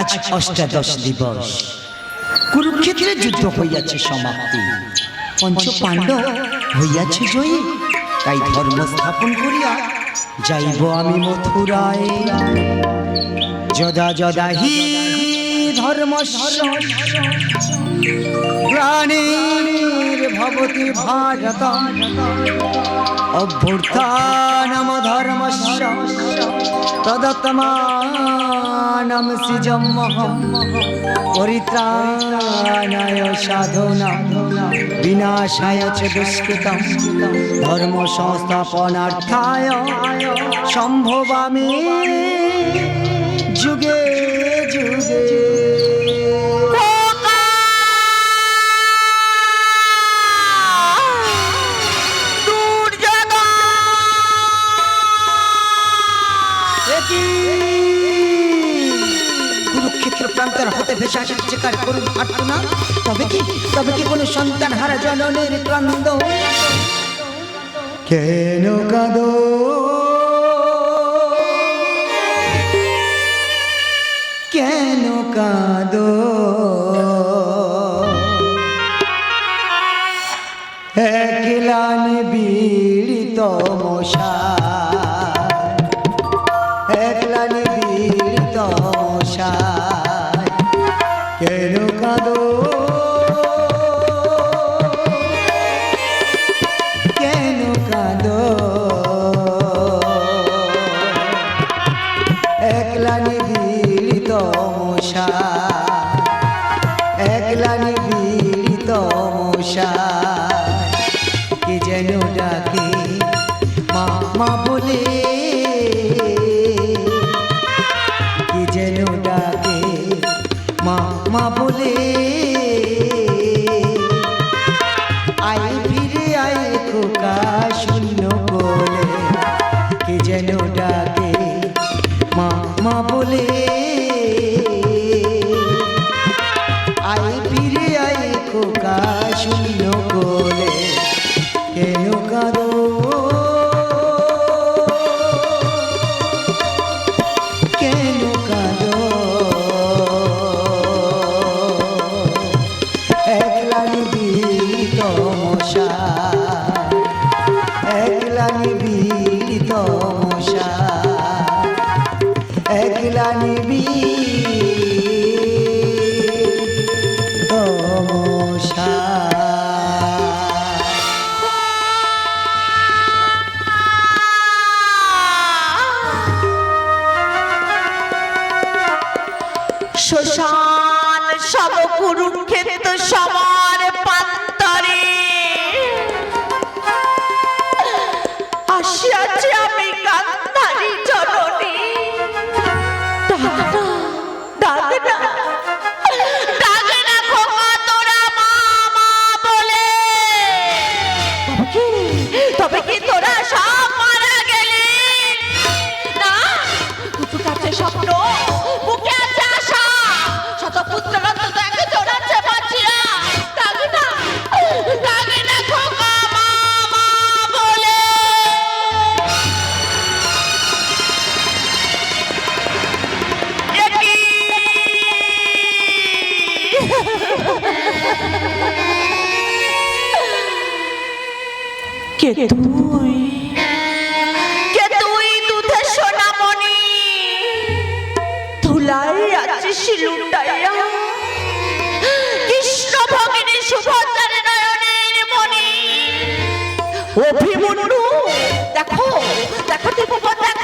আজ অষ্টাদশ দিবস। কুরুক্ষেত্রে যুদ্ধ হইয়াছে সমাপ্তি। পঞ্চ পাণ্ডব হইয়াছে জয়ী। তাই ধর্ম স্থাপন করিয়া যাইব আমি মথুরায়। যদা যদা হি ধর্ম গ্লানির ভবতি ভারত অভ্যুত্থানম ধর্মস্য তদত্তমানম সৃজমহম পরিত্রাণায় সাধনা বিনাশায় চ দুষ্কৃতম। ধর্ম সংস্থাপনার্থায় সম্ভবামি। যুগে করুন তবে কি তবে কি কোনো সন্তান হারা জননের ক্রান্ত কেন কাদো? কেন কাদো? যেন ডাকে। মা মা বলে আছিস লুটাইয়া। কৃষ্ণ ভগিনী সুভদ্রার নয়নের মণি। অভিমন্যু দেখো দেখো দেখো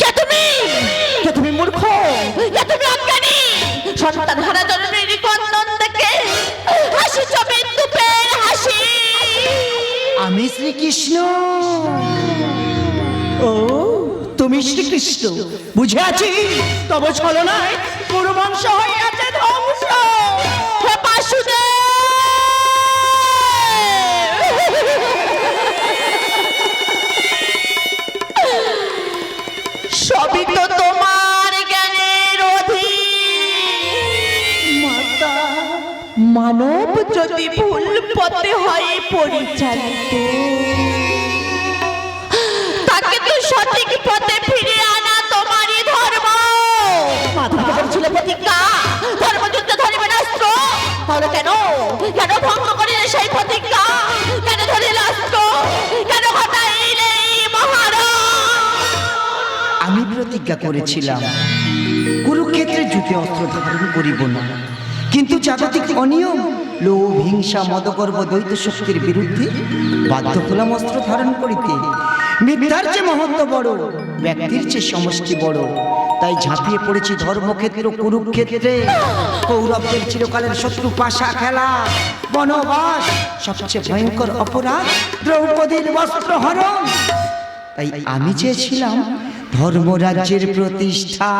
কে তুমি? কে তুমি মূর্খ? কে তুমি অজ্ঞানী? সন্তান হারা জননীর কন্দন দেখে হাসি চবে তুপের হাসি। আমি শ্রীকৃষ্ণ। ও তুমি শ্রীকৃষ্ণ। বুঝে আছি তব ছলনায় পুরো পথে হয় পরিচালিত। তাকে তো সঠিক পথে ফিরে আনা তোমারই ধর্ম। প্রতিজ্ঞা ধর্মযুদ্ধ ধরিবে অস্ত্র। তাহলে কেন? কেন ভঙ্গ করিলে সেই প্রতিজ্ঞা? কেন ধরিলে অস্ত্র? কেন ঘটাইলে আমি প্রতিজ্ঞা করেছিলাম। কুরুক্ষেত্রে যুদ্ধে অস্ত্র ধারণ করিব না। কিন্তু জাগতিক অনিয়ম, লোভ, হিংসা, মদগর্ব, দ্বৈত শক্তির বিরুদ্ধে বাধ্য হলাম অস্ত্র ধারণ করিতে। মিথ্যার চেয়ে মহত্ব বড়, ব্যক্তির চেয়ে সমষ্টি বড়। তাই ঝাঁপিয়ে পড়েছি ধর্মক্ষেত্র, কুরুক্ষেত্রে। কৌরবদের চিরকালের শত্রু পাশা খেলা, বনবাস, সবচেয়ে ভয়ঙ্কর অপরাধ, দ্রৌপদীর বস্ত্র হরণ। তাই আমি চেয়েছিলাম ধর্মরাজ্যের প্রতিষ্ঠা।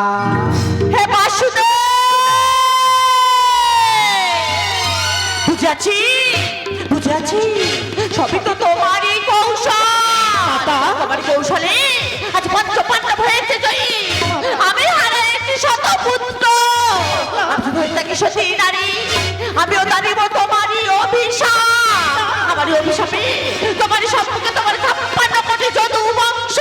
হে বাসুদেব! বুঝাচ্ছি বুঝাচ্ছি সবই তো তোমারই কৌশল। তোমার কৌশলে। আজ পঞ্চ পাণ্ডব হয়েছে জয়ী। আমি হারা একটি শত পুত্র। আমি সতী নারী। আমিও দাঁড়িব তোমারই অভিশাপ। আমারই অভিশাপে তোমারই সম্মুখে তোমার ছাপ্পান্ন কোটি যদু বংশ।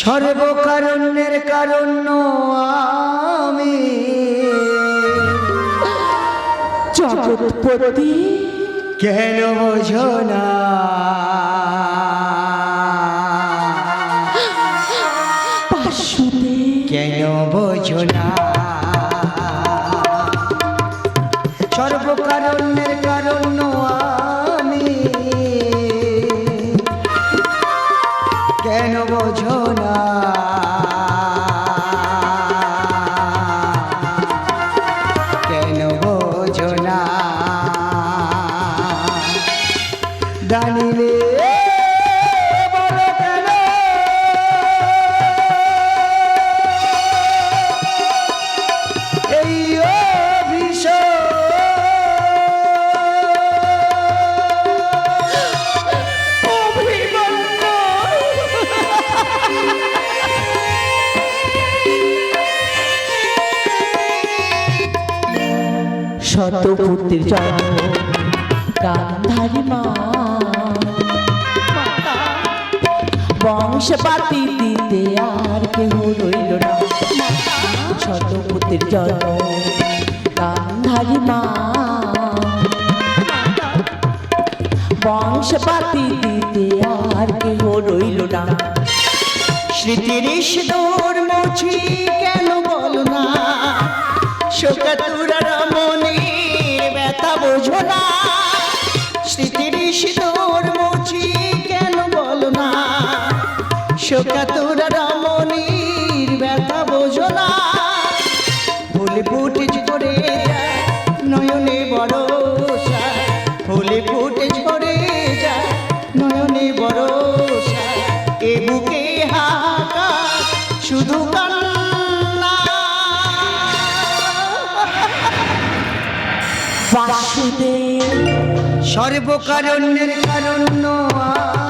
সর্বকারণ্যের কারণ্য আমি। জগৎপতি কেন বোঝো না? কেন বোঝো না? সর্বকারণ্যের কারণ আমি। পুত্রের গান্ধারী মা বংশ পাতি দিতে আর কেহ রইল না। শত পুত্রের জন্ম, গান্ধারী মা। বংশ পাতি দিতে আর কেহ রইল না। স্মৃতির সিঁদুর মুছি কেন বলো না? শোকাতুরা শোকাতুরা রমণীর ব্যথা বোঝো না। ফুলে ফুটেজ করে যায় নয়নে বড় ফুলে ফুটেজ করে যায় নয়নে বড় এ বুকে হাকা শুধু কান্না। বাসুদেব সর্বকারণ্যের কারণ আমি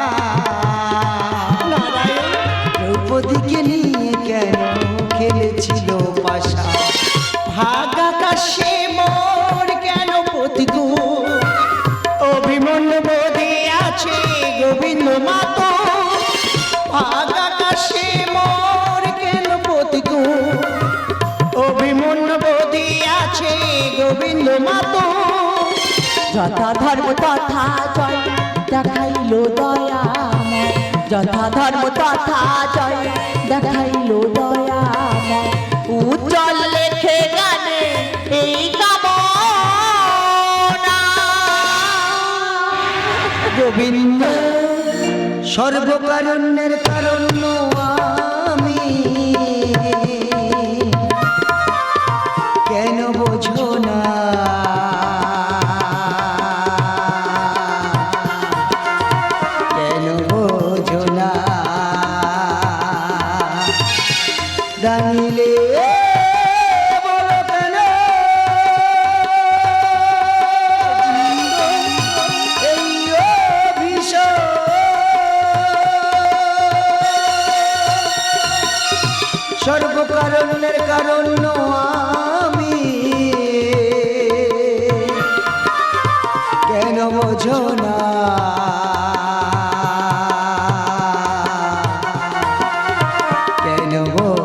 গোবিন্দ মাত। যথা ধর্ম, তথা জয়, দেখাইল দয়াময় যথা ধর্ম, তথা জয়, দেখাইল দয়াময় উজ্জ্বল লেখে গানে এই কামনা। গোবিন্দ, সর্বকারণ্যের কারণ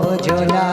বোঝো না